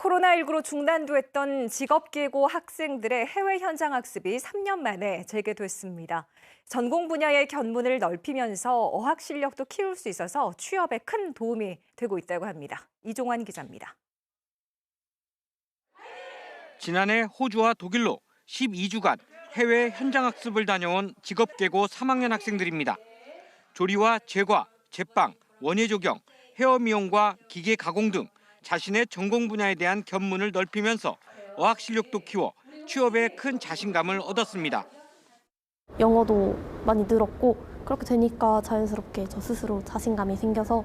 코로나19로 중단됐던 직업계고 학생들의 해외 현장 학습이 3년 만에 재개됐습니다. 전공 분야의 견문을 넓히면서 어학 실력도 키울 수 있어서 취업에 큰 도움이 되고 있다고 합니다. 이종환 기자입니다. 지난해 호주와 독일로 12주간 해외 현장 학습을 다녀온 직업계고 3학년 학생들입니다. 조리와 제과, 제빵, 원예 조경, 헤어 미용과 기계 가공 등 자신의 전공 분야에 대한 견문을 넓히면서 어학 실력도 키워 취업에 큰 자신감을 얻었습니다. 영어도 많이 늘었고 그렇게 되니까 자연스럽게 저 스스로 자신감이 생겨서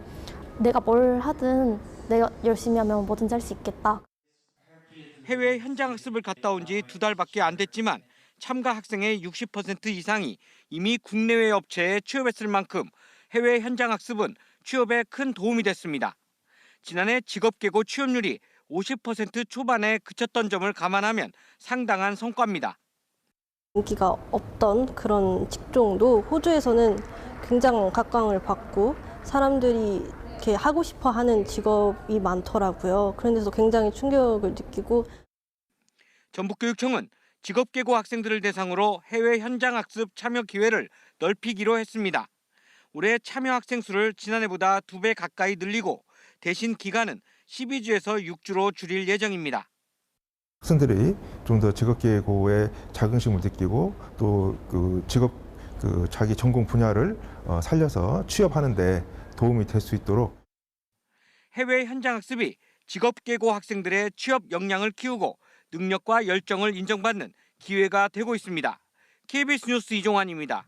내가 뭘 하든 내가 열심히 하면 뭐든지 할 수 있겠다. 해외 현장 학습을 갔다 온 지 두 달밖에 안 됐지만 참가 학생의 60% 이상이 이미 국내외 업체에 취업했을 만큼 해외 현장 학습은 취업에 큰 도움이 됐습니다. 지난해 직업계고 취업률이 50% 초반에 그쳤던 점을 감안하면 상당한 성과입니다. 인기가 없던 그런 직종도 호주에서는 굉장한 각광을 받고 사람들이 이렇게 하고 싶어 하는 직업이 많더라고요. 그런 데서 굉장히 충격을 느끼고 전북교육청은 직업계고 학생들을 대상으로 해외 현장 학습 참여 기회를 넓히기로 했습니다. 올해 참여 학생 수를 지난해보다 두 배 가까이 늘리고 대신 기간은 12주에서 6주로 줄일 예정입니다. 학생들이 좀 더 직업계고에 자긍심을 느끼고 또 그 직업 그 자기 전공 분야를 어, 살려서 취업하는데 도움이 될 수 있도록 해외 현장 학습이 직업계고 학생들의 취업 역량을 키우고 능력과 열정을 인정받는 기회가 되고 있습니다. KBS 뉴스 이종환입니다.